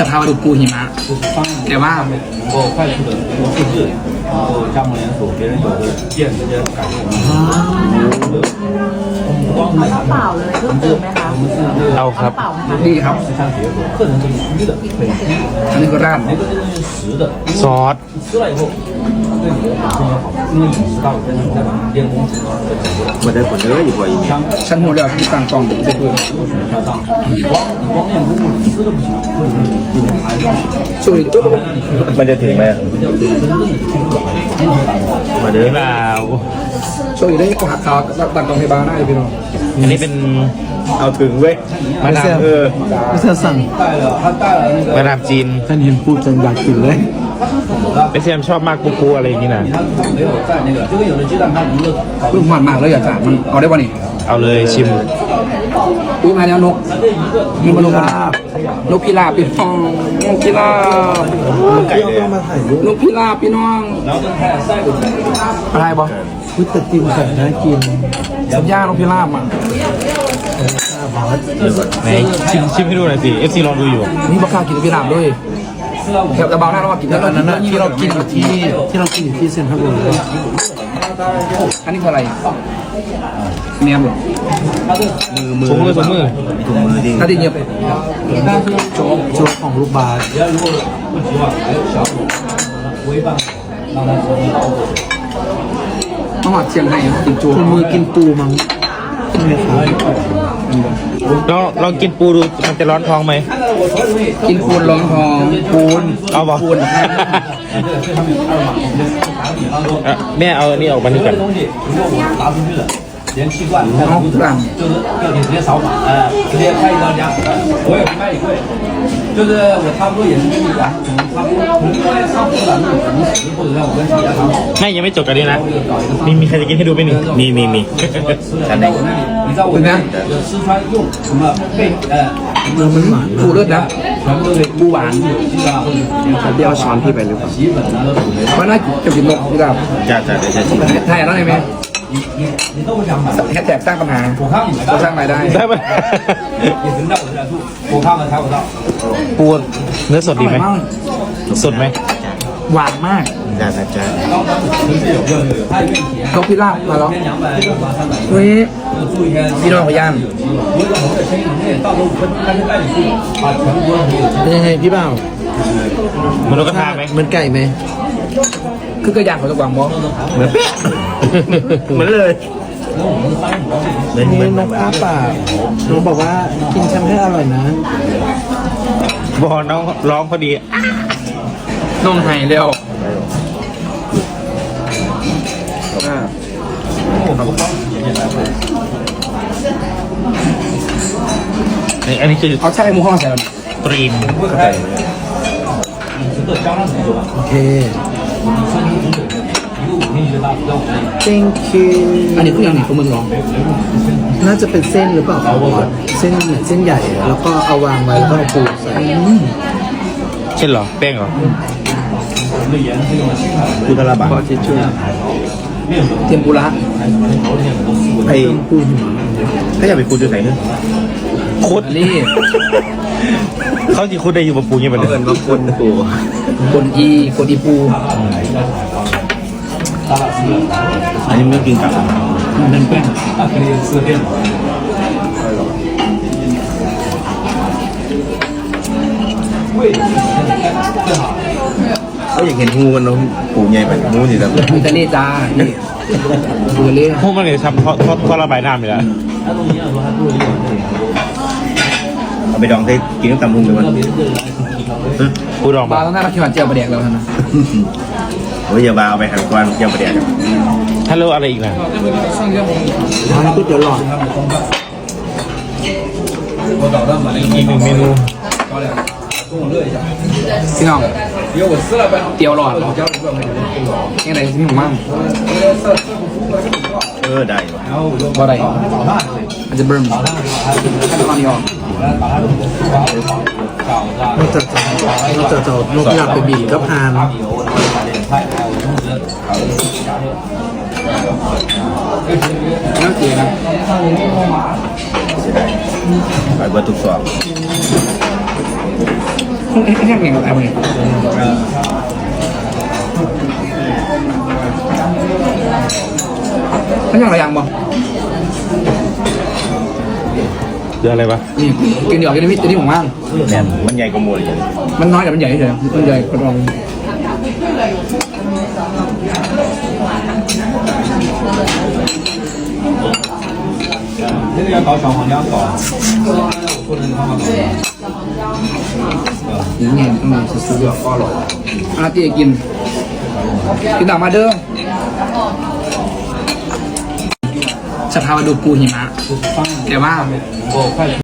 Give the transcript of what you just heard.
สภาวะดุปูหิมะ 就是方案 แต่ว่า 能够快速的复制，然后加盟连锁，别人有的店直接改成我们光买 เอาเปล่าเลยเพิ่มเติมไหมคะ 我们是这个 เอาครับ เปล่าไหมคะ ดีครับ 十三节果，课程是虚的，很虚， อันนี้ก็ราด 每个东西是实的， ซอส 吃了以后 มาได้ผลเลยอยู่บ่อยเนี่ยฉันหูเดียที่สั่งกล่องเด็กเลยช่วยตุ๊จะถึงไหมมาเด้อเปล่าช่วยได้กว่าขาตัดกล่องให้บ้านได้พี่น้องอันนี้เป็นเอาถึงเว้ยมาดามเออไม่ใช่สั่งมาดามจีนท่านเห็นพูดจนอยากกินเลย ไอเซียมชอบมากกูกูอะไรอย่างงี้นะลูกหวานมากเลยอะจ้ะมันเอาได้ป่ะนี่เอาเลยชิมอุ้ยมาแล้วนกมีมาลงนกพิราบพี่น้องนกพิราบนกพิราบพี่น้องอะไรบ่คือตึกติวใส่น้ากินสัญญาานกพิราบอะไหนชิมชิมให้ดูหน่อยสิเอฟซีรอดูอยู่นี่บ้กข้ากินพิราบด้วย แถวตะเบาหน้ารอกินวอันั้นที่เรากินที่ที่เรากินอยู่ที่เซ็นทรัลเวิลด์อันนี้คืออะไรเนียมหรอมือมือชงมือชมือถุงมือดีถ้าดีเงียบโจ๊กของลูกบาสต้องหัดเชียงไห้กินโจ๊กถุงมือกินปูมั้ง ใช่ไหมครับ ลองลองกินปูดูมันจะร้อนท้องไหม 看到我手里面 กินปูนร้องทองปูน เอาบอก ปูน 这个这上面有二维码，我们打个比方说， อ่ะแม่เอาอันนี้ออกมา 有 นี่ 一 ก่อน 个东西如果我拿出去了，连气罐、开水壶就是要你直接扫码，哎，直接开一张夹，我也不卖你贵， 就是我差不多也是这么来，可能差不多，可能因为差不多百分之五十或者让我跟企业谈好。 แม่ยังไม่จบกันนี้นะ มีมีใครจะกินให้ดูไหมนี่มีมีมี 在我那里，你知道我那里有四川用什么贝呃 เนื้อมันหวาน ปูเลือดนะ 全部都给不完有机啊，或者是 เดี๋ยวเอาช้อนพี่ไปหรือเปล่า 洗衣粉啊都属于。 เพราะน่าจะกินนกพิราบ จ้าจ้าเดี๋ยวจะชิม ไทยแล้วไงแม่ 你你你都不想买， แค่แท็กสร้างปัญหาก็สร้างรายได้ได้ปะปูเนื้อสดดีไหมสดไหมหวานมากได้าะจ๊เนกพิราบมาหล้วเฮ้ยพี่น้องพยานเป็นยังไงพี่บ่าวมันนกกระทาไหมมันไก่ไหม คือกระยางเของตะกวางมองเหมือนเป๊ะเหมือนเลยนี่นกอาปากนกบอกว่ากินฉันให้อร่อยนะบอน้องร้องพอดีน้องหายแล้วอันนี้คือเอาใช่มูห้องใส่ตรีมโอเค thank you อันนี้คืออย่างไหนของมึองรองน่าจะเป็นเส้นหรือเปล่าเส้นเหมือนเส้นใหญ่ แล้วก็เอาวางไว้แล้วก็เอาปูใส่เส้นหรอแป้งหรอคือตะลาบะทิชชู่เทมปุระไอ้ปูถ้าอยากไปปูจะใส่เนื้อคุดนี่เขาที่คุดได้อยู่บนปูเงี้ยไปเลยเอินว่าคุดปู คนอีคนอีปูอันนี้ไม่กินกับเป็นแป้งเขาอยากเห็นงูมันเนาะปูใหญ่ไปงูสิครับมีตะเล่จ้านี่เบื่อเล่พวกมันเลยทำท่อท่อระบายน้ำอยู่แล้ว ไปดองใส่กินน้ำตำมุงเลยวันกูดองบ้าต้องน่ารักที่หวานเจียวประเดี๋ยวแล้วนะโอ้ยอย่าบ้าเอไปหางกวนเจียวประเดี๋ยวฮัลโหลอะไรอีกล่ะทานก๋วยเตี๋ยวหลอดอีกหนึ่งเมนูพี่น้องเตี๋ยวหลอดเหรอยังไงที่ผมมั่ง เออได้ว่ะบ่ได้มันจะเบิ่มขั้ตอนนี้ออกมันจะจะมันจะจะนกยาไปบีก็พานน่าเกลียดนะไปเบอร์ทุกสองเฮ้ยเฮ้ยเฮ้ยเฮ้ยเฮ้ย ไม่ใช่อะไรอย่างบ่ เรืออะไรปะ นี่กินเดี๋ยวกินนี่ตัวนี้ผมว่าง แมนมันใหญ่กว่าหมดเลย มันน้อยแต่มันใหญ่เฉยมันใหญ่กระดอง 这个要搞小黄姜搞，不能放到 นี่ไงอืมสุดยอดก็อร่อยอาตีกิน กินต่างมาเด้อ สภาวะดูปูหิมะแต่ว่า